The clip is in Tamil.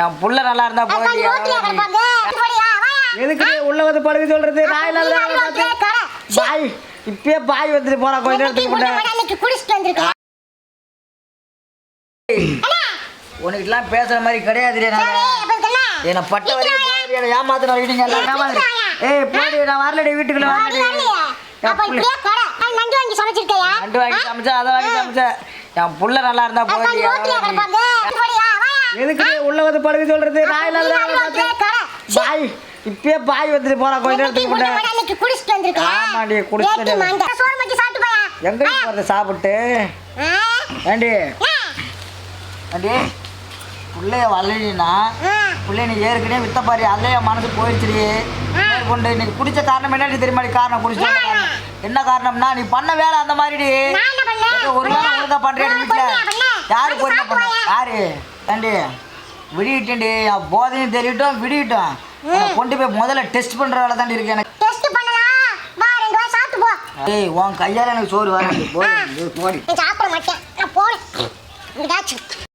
என் புள்ள நல்லா இருந்தா வாயா. எதுக்கு உள்ள வந்து படுக்க சொல்றது? நான் இல்லாத. பாய் இப்பயே பாய் வந்துட்டு போறா கொஞ்ச நேரத்துக்கு. உனக்கு எல்லாம் பேசுற மாதிரி கிடையாது என்ன? பட்ட வரைக்கும் போடி என்ன ஏமாத்துற வீட்டுங்க எல்லாம் ஏமாத்து ஏய் போடி நான் வரலடி வீட்டுக்குள்ள வரலடி. வரலையே. அப்ப இப்படியே கடை. அது நண்டு வாங்கி சமைச்சிருக்கியா? நண்டு வாங்கி சமைச்சா அதை வாங்கி சமைச்சா என் புள்ள நல்லா இருந்தா அது எதுக்கு உள்ள வந்து படுக்க சொல்றது நான் இல்லாத. பாய் இப்பயே பாய் வந்துட்டு போறா கொஞ்ச நேரத்துக்கு முன்னாடி குடிச்சிட்டு வந்திருக்கேன். ஆமாடி, குடிச்சிட்டு. சோறு மச்சி சாப்பிட்டு போயா. எங்க போறது சாப்பிட்டு? ஏண்டி. ஏண்டி புள்ளைய வரலைன்னா ஆ. புள்ளைய நீ ஏற்கனவே வித்த பாரு அல்லைய மனசு போயிடுச்சுடி கொண்டு இன்னைக்கு குடிச்ச காரணம் என்னடி தெரியுமா காரணம் காரணம் என்ன காரணம்னா நீ பண்ண வேலை அந்த? ஏதோ ஒரு வேளை ஒழுங்கா பண்றியா நான் வீட்டுல. யாரு பொறுமை பண்ண? யாரு? ஏண்டி? விடிட்டேன்டி என் போதையும் தெரியட்டும் விடியட்டும். உன்னை கொண்டு போய் முதல்ல டெஸ்ட் பண்ற வேலை தாண்டி இருக்கு எனக்கு. டெஸ்ட் பண்ணலாம். வா, ரெண்டு வாய் சாப்பிட்டு போ. ஏய் உன் கையால எனக்கு சோறு வராது. போடி. போடி சாப்பிட மாட்டேன். நான் போறேன்.